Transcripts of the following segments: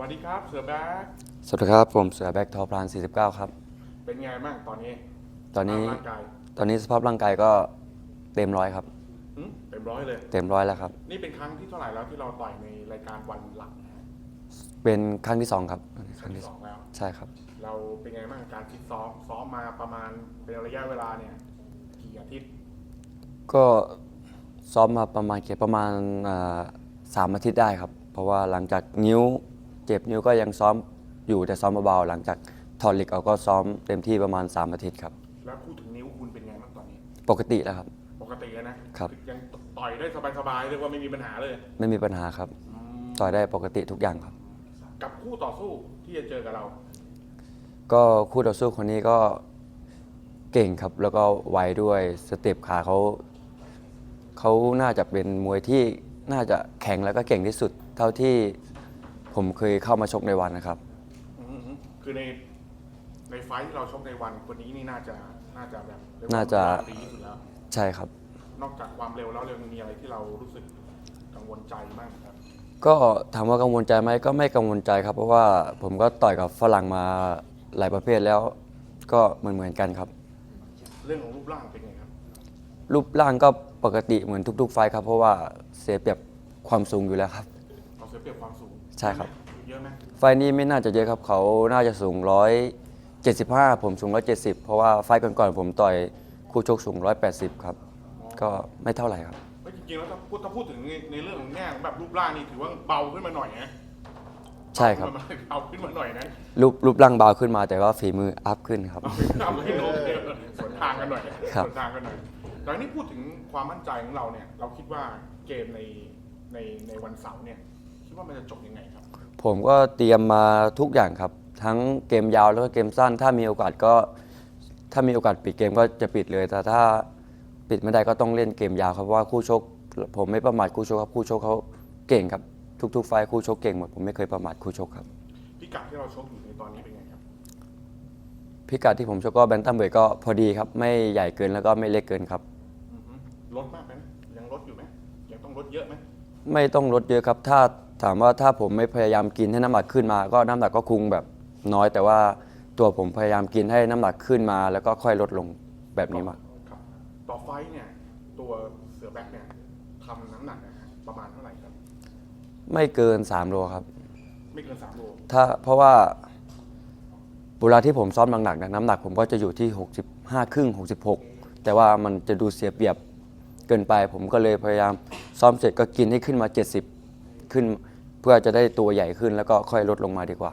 วัสดีครับเสือแบ๊กสวัสดีครับ ผมเสือแบ็กทอพลาน 49 ครับ เป็นไงบ้างตอนนี้ ตอนนี้ร่างกายตอนนี้สภาพร่างกายก็เต็มร้อยครับ หึเต็มร้อยเลย เต็มร้อยแล้วครับ นี่เป็นครั้งที่เท่าไหร่แล้วที่เราต่อยในรายการวันหลักนะฮะเป็นครั้งที่สองครับคครั้รั้งงที่ที่สสององแล้ว ใช่ครับ เราเป็นไงบ้างการฟิตซ้อมซ้อมมาประมาณเป็นระยะเวลาเนี่ยกี่อาทิตย์ก็ซ้อมมาประมาณเกี่ประมาณอ่าสามอาทิตย์ได้ครับ เพราะว่าหลังจากนิ้ว เจ็บนิ้วก็ยังซ้อมอยู่แต่ซ้อมเบาๆหลังจากถอดเหล็กเอาก็ซ้อมเต็มที่ประมาณ3อาทิตย์ครับ แล้วพูดถึงนิ้วคุณเป็นไงบ้างตอนนี้ ปกติแล้วครับ ปกติแล้วนะ ครับ ยังต่อยได้สบายๆเรียกว่าไม่มีปัญหาเลยไม่มีปัญหาครับอืมต่อยได้ปกติทุกอย่างครับ กับคู่ต่อสู้ที่จะเจอกับเรา ก็คู่ต่อสู้คนนี้ก็เก่งครับ แล้วก็ไวด้วยสเต็ปขาเขาเขาน่าจะเป็นมวยที่น่าจะแข็งแล้วก็เก่งที่สุด เท่าที่ ผมเคยเข้ามาชกในวันนะครับ อืมฮึคือในในไฟท์ที่เราชกในวันคนนี้นี่น่าจะน่าจะแบบเรียกว่น่าจะ ดีที่สุดแล้ว ใช่ครับ นอกจากความเร็วแล้วเร็วมีอะไรที่เรารู้สึกกังวลใจมากครับ ก็ถามว่ากังวลใจไหมก็ไม่กังวลใจครับ เพราะว่าผมก็ต่อยกับฝรั่งมาหลายประเภทแล้ว ก็เหมือนเหมือนๆกันครับ เรื่องของรูปร่างเป็นไงครับ รูปร่างก็ปกติเหมือนทุก ๆ ไฟท์ครับ เพราะว่าเสียเปรียบความสูงอยู่แล้วครับ เราเสียเปรียบความสูง ใช่ครับ เยอะไหมไฟล์นี้ไม่น่าจะเยอะครับ เขาน่าจะสูงร้อยเจ็ดสิบห้าผมสูงร้อยเจ็ดสิบเพราะว่าไฟล์ก่อนๆผมต่อยคู่ชกสูงร้อยแปดสิบครับ ก็ไม่เท่าไหร่ครับ เฮ้ยจริงๆแล้วถ้าพูดถ้าพูดถึงในในเรื่องของแง่ของแบบรูปร่างนี่ถือว่าเบาขึ้นมาหน่อยนะใช่ครับเบาขึ้นมาหน่อยนะรูปรูปร่างเบาขึ้นมาแต่ว่าฝีมืออัพขึ้นครับ เอาไปทำให้โน้มเดียวสวนทางกันหน่อยครับ สวนทางกันหน่อยแต่นี้พูดถึงความมั่นใจของเราเนี่ย เราคิดว่าเกมในในในวันเสาร์เนี่ยคิด ว่ามันจะจบยังไงครับ ผมก็เตรียมมาทุกอย่างครับ ทั้งเกมยาวแล้วก็เกมสั้น ถ้ามีโอกาสก็ ถ้ามีโอกาสปิดเกมก็จะปิดเลย แต่ถ้าปิดไม่ได้ก็ต้องเล่นเกมยาวครับเพราะว่าคู่ชก ผมไม่ประมาทคู่ชกครับคู่ชกเขาเก่งครับทุก ๆ ไฟล์คู่ชกเก่งหมดผมไม่เคยประมาทคู่ชกครับ พิกัดที่เราชกอยู่ในตอนนี้เป็นไงครับ พิกัดที่ผมชกก็แบนตัมเวทก็พอดีครับ ไม่ใหญ่เกินแล้วก็ไม่เล็กเกินครับ อือฮึลดมากไหมยังลดอยู่ไหมยังต้องลดเยอะไหม ไม่ต้องลดเยอะครับ ถ้า ถามว่าถ้าผมไม่พยายามกินให้น้ำหนักขึ้นมา ก็น้ำหนักก็คงแบบน้อย แต่ว่าตัวผมพยายามกินให้น้ำหนักขึ้นมา แล้วก็ค่อยลดลงแบบนี้มากครับต่อไฟท์เนี่ยตัวเสือแบ็คเนี่ยทำน้ำหนักนะฮะประมาณเท่าไหร่ครับ ไม่เกิน3โลครับ ไม่เกินสามโลถ้าเพราะว่าเวลาที่ผมซ้อมหนักๆนะน้ำหนักผมก็จะอยู่ที่ 65 ครึ่ง 66 แต่ว่ามันจะดูเสียเปรียบเกินไป ผมก็เลยพยายามซ้อมเสร็จก็กินให้ขึ้นมา 70 ขึ้น เพื่อจะได้ตัวใหญ่ขึ้นแล้วก็ค่อยลดลงมาดีกว่า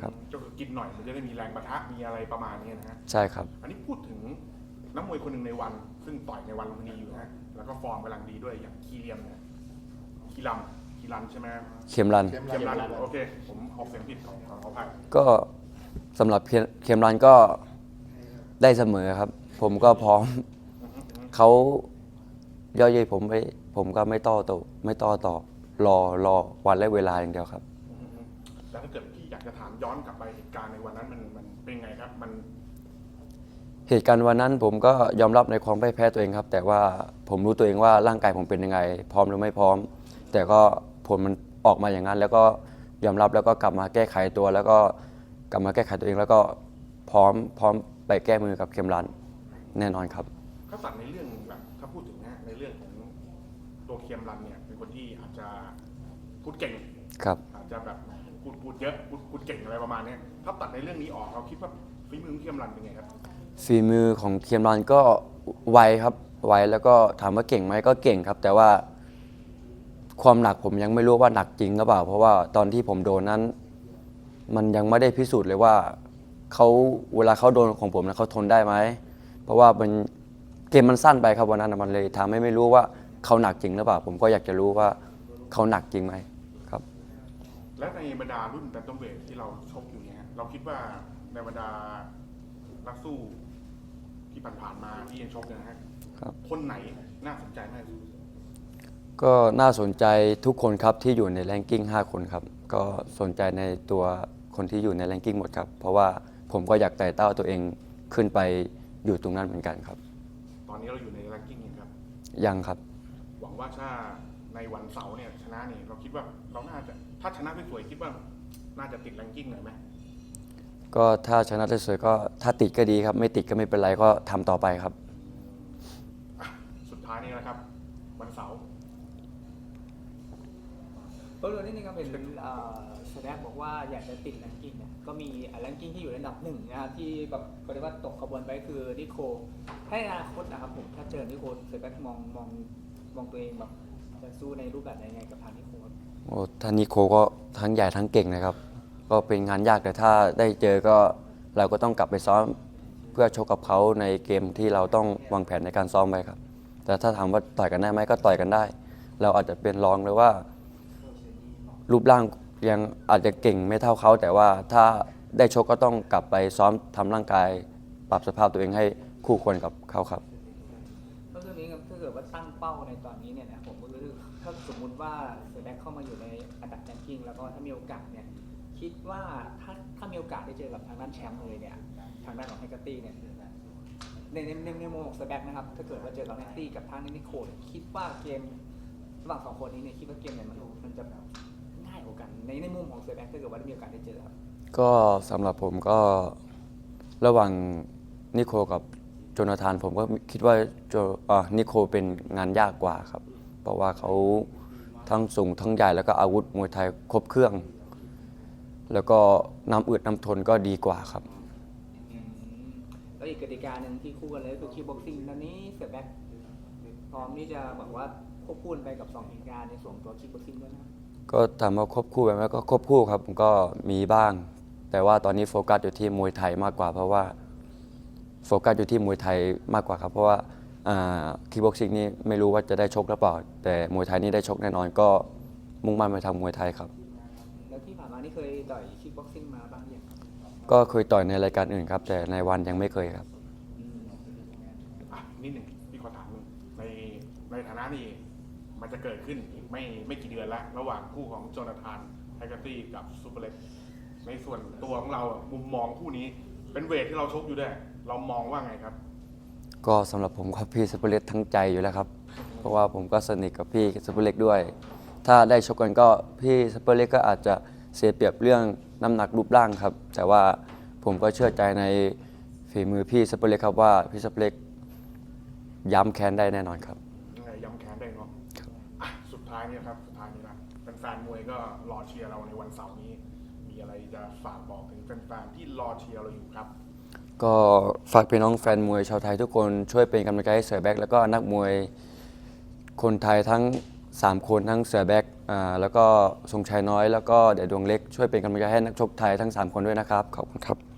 ครับ ก็คือกินหน่อยมันจะได้มีแรงปะทะมีอะไรประมาณนี้นะฮะ ใช่ครับ อันนี้พูดถึงนักมวยคนหนึ่งในวัน ซึ่งต่อยในวันลุมพินีอยู่นะแล้วก็ฟอร์มกำลังดีด้วยอย่างคีเรียมเนี่ยคีรัมคีรันใช่ไหมเข็มรันเข็มรันโอเค ผมออกเสียงผิดของของเขาพักก็สำหรับเข็มเข็มรันก็ได้เสมอครับ ผมก็พร้อม เขาย่อเย้ยผมไปผมก็ไม่ต่อตไม่ต่อต่อ รอรอวันและเวลาอย่างเดียวครับ แล้วถ้าเกิดพี่อยากจะถามย้อนกลับไปเหตุการณ์ในวันนั้นมันมันเป็นไงครับ มันเหตุการณ์วันนั้นผมก็ยอมรับในความพ่ายแพ้ตัวเองครับ แต่ว่าผมรู้ตัวเองว่าร่างกายผมเป็นยังไง พร้อมหรือไม่พร้อม แต่ก็ผลมันออกมาอย่างนั้น แล้วก็ยอมรับแล้วก็กลับมาแก้ไขตัว แล้วก็กลับมาแก้ไขตัวเอง แล้วก็พร้อมพร้อมไปแก้มือกับเข็มรันแน่นอนครับถ้าตัดในเรื่องแบบถ้าพูดถึงนะในเรื่องของตัวเคียมรันเนี่ยเป็นคนที่อาจจะ พูดเก่งครับ อาจจะแบบพูดพูดเยอะพูดพูดเก่งอะไรประมาณเนี้ยถ้าตัดในเรื่องนี้ออกเราคิดว่าฝีมือของเคียมรันเป็นไงครับ ฝีมือของเคียมรันก็ไวครับไวแล้วก็ถามว่าเก่งไหมก็เก่งครับ แต่ว่าความหนักผมยังไม่รู้ว่าหนักจริงหรือเปล่า เพราะว่าตอนที่ผมโดนนั้น มันยังไม่ได้พิสูจน์เลยว่าเขาเวลาเขาโดนของผมนะเขาทนได้ไหมเพราะว่ามันเกมมันสั้นไปครับวันนั้นนะมันเลยทำให้ไม่รู้ว่าเขาหนักจริงหรือเปล่า ผมก็อยากจะรู้ว่าเขาหนักจริงไหมครับ และในบรรดารุ่นแบนตัมเวทที่เราชกอยู่เนี่ยฮะเราคิดว่าในบรรดานักสู้ที่ผ่านๆมาที่ยังชกเนี่ยนะฮะครับ คนไหนน่าสนใจมากที่สุดก็น่าสนใจทุกคนครับที่อยู่ในแรงกิ้ง5 คนครับ ก็สนใจในตัวคนที่อยู่ในแรงกิ้งหมดครับ เพราะว่าผมก็อยากไต่เต้าตัวเองขึ้นไปอยู่ตรงนั้นเหมือนกันครับ ตอนนี้เราอยู่ในแรงกิ้งยังครับ ยังครับ หวังว่าถ้า ในวันเสาร์เนี่ยชนะเนี่ยเราคิดว่าเราน่าจะถ้าชนะสวยๆคิดว่าน่าจะติดแรงกิ้งหน่อยไหมก็ถ้าชนะได้สวยก็ถ้าติดก็ดีครับ ไม่ติดก็ไม่เป็นไรก็ทำต่อไปครับ อะสุดท้ายนี้นะครับ วันเสาร์เพิ่มเติมนิดนึงครับเห็นแสดงบอกว่าอยากจะติดแรงกิ้งเนี่ยก็มีแรงกิ้งที่อยู่ในอันดับหนึ่งนะครับที่แบบก็เรียกว่าตกขบวนไปคือนิโคให้อนาคตนะครับผมถ้าเจอนิโคเซแบ็กมองมองมองตัวเองแบบ จะสู้ในรูปแบบไหนยังไงกับทางนิโคครับโอ้ท่านนิโคก็ทั้งใหญ่ทั้งเก่งนะครับ ก็เป็นงานยากแต่ถ้าได้เจอก็เราก็ต้องกลับไปซ้อมเพื่อชกกับเขาในเกมที่เราต้องวางแผนในการซ้อมไว้ครับ แต่ถ้าถามว่าต่อยกันได้ไหมก็ต่อยกันได้ เราอาจจะเป็นรองเลยว่า รูปร่างยังอาจจะเก่งไม่เท่าเขา แต่ว่าถ้าได้ชกก็ต้องกลับไปซ้อมทำร่างกาย ปรับสภาพตัวเองให้คู่ควรกับเขาครับ ก็คือนี้ครับถ้าเกิดว่าตั้งเป้าในตอนนี้เนี่ยนะผมก็คือ ถ้าสมมุติว่าเซแบ็กเข้ามาอยู่ในอันดับแรงกิ้งแล้วก็ถ้ามีโอกาสเนี่ยคิดว่าถ้าถ้ามีโอกาสได้เจอกับทางด้านแชมป์เลยเนี่ยทางด้านของไฮกตี้เนี่ยในในในในมุมของเซแบ็กนะครับถ้าเกิดว่าเจอกับไฮกตี้กับทางนิโคเนี่ยคิดว่าเกมระหว่างสองคนนี้เนี่ยคิดว่าเกมไหนมันมันจะง่ายกว่ากันในในมุมของเซแบ็กถ้าเกิดว่าได้มีโอกาสได้เจอครับก็สำหรับผมก็ระหว่างนิโคลกับโจนาธานผมก็คิดว่าโจอ่านิโคลเป็นงานยากกว่าครับ เพราะว่าเขาทั้งสูงทั้งใหญ่แล้วก็อาวุธมวยไทยครบเครื่อง แล้วก็น้ำอึดน้ำทนก็ดีกว่าครับ แล้วอีกกติกาหนึ่งที่คู่กันเลยก็คือคิกบ็อกซิ่งตอนนี้เซแบ็กพร้อมที่จะแบบว่าควบคู่ไปกับสองเหตุการณ์ในส่วนตัวคิกบ็อกซิ่งด้วยนะครับก็ถามว่าควบคู่ไปไหมก็ควบคู่ครับผมก็มีบ้าง แต่ว่าตอนนี้โฟกัสอยู่ที่มวยไทยมากกว่า เพราะว่าโฟกัสอยู่ที่มวยไทยมากกว่าครับเพราะว่า คีบ็อกซิ่งนี่ไม่รู้ว่าจะได้ชกหรือเปล่า แต่มวยไทยนี่ได้ชกแน่นอนก็มุ่งมั่นไปทางมวยไทยครับ แล้วที่ผ่านมานี่เคยต่อยคิกบ็อกซิ่งมาบ้างยังครับก็เคยต่อยในรายการอื่นครับ แต่ในวันยังไม่เคยครับอะนิดหนึ่งพี่ขอถามหนึ่งในในฐานะนี้มันจะเกิดขึ้นอีกไม่ไม่กี่เดือนแล้วระหว่างคู่ของโจนาธานไทเกอร์ตี้กับซูเปอร์เล็กในส่วนตัวของเราอะมุมมองคู่นี้เป็นเวทที่เราชกอยู่ด้วย เรามองว่าไงครับ ก็สำหรับผมก็พี่ซุปเปอร์เล็กทั้งใจอยู่แล้วครับ เพราะว่าผมก็สนิทกับพี่ซุปเปอร์เล็กด้วย ถ้าได้ชกกันก็พี่ซุปเปอร์เล็กก็อาจจะเสียเปรียบเรื่องน้ำหนักรูปร่างครับ แต่ว่าผมก็เชื่อใจในฝีมือพี่ซุปเปอร์เล็กครับว่าพี่ซุปเปอร์เล็กย้ำแค้นได้แน่นอนครับ ยังไงย้ำแค้นได้เนาะครับอะสุดท้ายเนี่ยครับ สุดท้ายนี้นะแฟนๆมวยก็รอเชียร์เราในวันเสาร์นี้ มีอะไรจะฝากบอกถึงแฟนๆที่รอเชียร์เราอยู่ครับ ก็ฝากพี่น้องแฟนมวยชาวไทยทุกคนช่วยเป็นกำลังใจให้เสือแบ็กแล้วก็นักมวยคนไทยทั้ง 3 คนทั้งเสือแบ็กแล้วก็ทรงชัยน้อย แล้วก็เดชดวงเล็กช่วยเป็นกำลังใจให้นักชกไทยทั้ง 3 คนด้วยนะครับ ขอบคุณครับ